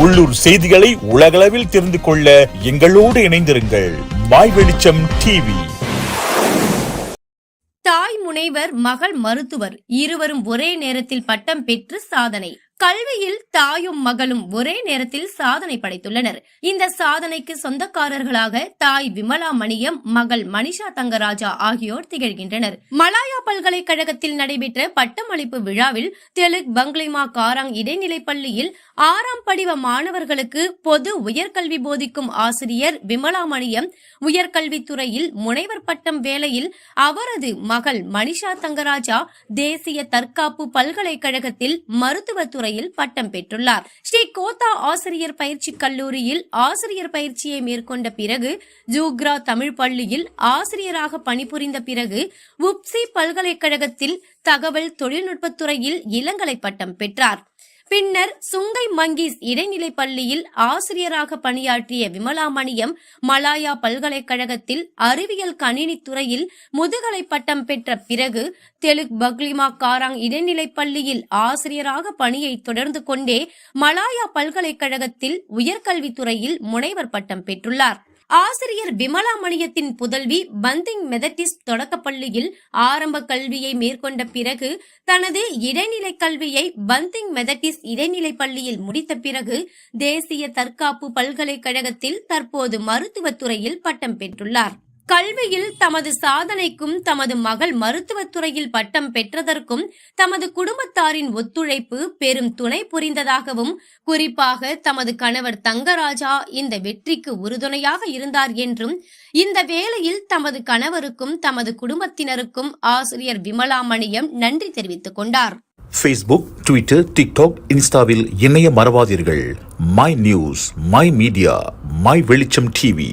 உள்ளூர் செய்திகளை உலகளவில் தெரிந்து கொள்ள எங்களோடு இணைந்திருங்கள். மாய் வெளிச்சம் டிவி தாய் முனைவர் மகள் மருத்துவர் இருவரும் ஒரே நேரத்தில் பட்டம் பெற்று சாதனை. கல்வியில் தாயும் மகளும் ஒரே நேரத்தில் சாதனை படைத்துள்ளனர். இந்த சாதனைக்கு சொந்தக்காரர்களாக தாய் விமலா மணியம் மகள் மனிஷா தங்கராஜா ஆகியோர் திகழ்கின்றனர். மலாயா பல்கலைக்கழகத்தில் நடைபெற்ற பட்டமளிப்பு விழாவில் தெலுக் பங்க்லிமா காராங் இடைநிலைப் பள்ளியில் ஆறாம் படிவ மாணவர்களுக்கு பொது உயர்கல்வி போதிக்கும் ஆசிரியர் விமலா மணியம் உயர்கல்வித்துறையில் முனைவர் பட்டம் வேலையில் அவரது மகள் மனிஷா தங்கராஜா தேசிய தற்காப்பு பல்கலைக்கழகத்தில் மருத்துவத்துறை துறையில் பட்டம் பெற்றுள்ளார். ஸ்ரீ கோத்தா ஆசிரியர் பயிற்சி கல்லூரியில் ஆசிரியர் பயிற்சியை மேற்கொண்ட பிறகு ஜூக்ரா தமிழ் பள்ளியில் ஆசிரியராக பணிபுரிந்த பிறகு உப்சி பல்கலைக்கழகத்தில் தகவல் தொழில்நுட்பத்துறையில் இளங்கலை பட்டம் பெற்றார். பின்னர் சுங்கை மங்கீஸ் இடைநிலைப் பள்ளியில் ஆசிரியராக பணியாற்றிய விமலாமணியம் மலாயா பல்கலைக்கழகத்தில் அறிவியல் கணினித் துறையில் முதுகலை பட்டம் பெற்ற பிறகு தெலுக் பக்லிமா காராங் இடைநிலைப் பள்ளியில் ஆசிரியராக பணியை தொடர்ந்து கொண்டே மலாயா பல்கலைக்கழகத்தில் உயர்கல்வித்துறையில் முனைவர் பட்டம் பெற்றுள்ளார். ஆசிரியர் விமலா மணியத்தின் புதல்வி பந்திங் மெதட்டிஸ் தொடக்கப்பள்ளியில் ஆரம்ப கல்வியை மேற்கொண்ட பிறகு தனது இடைநிலை கல்வியை பந்திங் மெதட்டிஸ் இடைநிலைப் பள்ளியில் முடித்த பிறகு தேசிய தற்காப்பு பல்கலைக்கழகத்தில் தற்போது மருத்துவத் துறையில் பட்டம் பெற்றுள்ளார். கல்வியில் தமது சாதனைக்கும் தமது மகள் மருத்துவத்துறையில் பட்டம் பெற்றதற்கும் தமது குடும்பத்தாரின் ஒத்துழைப்பு பெரும் துணை புரிந்ததாகவும் குறிப்பாக தமது கணவர் தங்கராஜா இந்த வெற்றிக்கு உறுதுணையாக இருந்தார் என்றும் இந்த வேளையில் தமது கணவருக்கும் தமது குடும்பத்தினருக்கும் ஆசிரியர் விமலாமணியம் நன்றி தெரிவித்துக் கொண்டார். ஃபேஸ்புக் ட்விட்டர் டிக்டாக் இன்ஸ்டாவில் இணைய மறவாதீர்கள். My news my media my Velicham TV